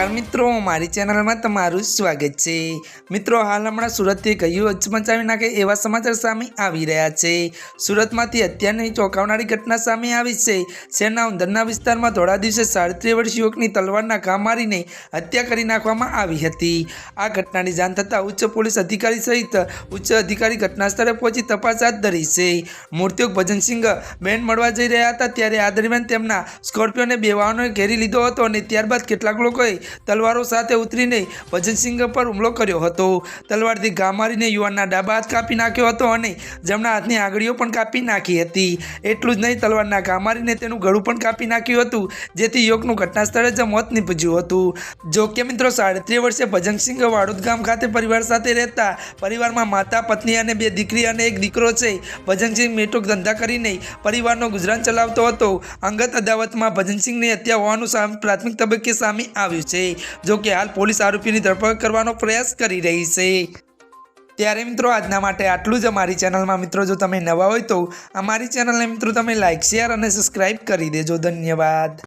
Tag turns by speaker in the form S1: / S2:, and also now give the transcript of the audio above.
S1: નમસ્કાર મિત્રો, મારી ચેનલમાં તમારું સ્વાગત છે. મિત્રો, હાલ હમણાં સુરતથી કયું અચમચાવી નાખે એવા સમાચાર સામે આવી રહ્યા છે. સુરતમાંથી અત્યારની ચોંકાવનારી ઘટના સામે આવી છે. શહેરના ઉંદરના વિસ્તારમાં થોડા દિવસે સાડત્રીસ વર્ષ યુવકની તલવારના ઘા મારીને હત્યા કરી નાખવામાં આવી હતી. આ ઘટનાની જાણ થતાં ઉચ્ચ પોલીસ અધિકારી સહિત ઉચ્ચ અધિકારી ઘટના સ્થળે પહોંચી તપાસ હાથ ધરી છે. મૂર્ત્યુક ભજનસિંહ બેન મળવા જઈ રહ્યા હતા, ત્યારે આ દરમિયાન તેમના સ્કોર્પિયોને બે વાહનોએ ઘેરી લીધો હતો અને ત્યારબાદ કેટલાક લોકોએ તલવારો સાથે ઉતરીને ભજનસિંહ પર હુમલો કર્યો હતો. તલવારથી ઘા મારીને યુવાનના ડાબા હાથ કાપી નાખ્યો હતો અને જમણા હાથની આંગળીઓ પણ કાપી નાખી હતી. એટલું જ નહીં, તલવારના ઘા મારીને તેનું ગળું પણ કાપી નાખ્યું હતું, જેથી યુવકનું ઘટના સ્થળે જ મોત નીપજ્યું હતું. જો કે મિત્રો, સાડત્રીસ વર્ષે ભજનસિંહ વાડોદ ગામ ખાતે પરિવાર સાથે રહેતા પરિવારમાં માતા, પત્ની અને બે દીકરી અને એક દીકરો છે. ભજનસિંહ મેટુક ધંધા કરીને પરિવારનો ગુજરાન ચલાવતો હતો. અંગત અદાવતમાં ભજનસિંહની હત્યા હોવાનું પ્રાથમિક તબક્કે સામે આવ્યું છે. જો કે હાલ પોલીસ આરોપીની ધરપકડ કરવાનો પ્રયાસ કરી રહી છે. ત્યારે મિત્રો, આજના માટે આટલું જ અમારી ચેનલમાં. મિત્રો, જો તમે નવા હોય તો અમારી ચેનલને મિત્રો, તમે લાઇક શેર અને સબસ્ક્રાઈબ કરી દેજો. ધન્યવાદ.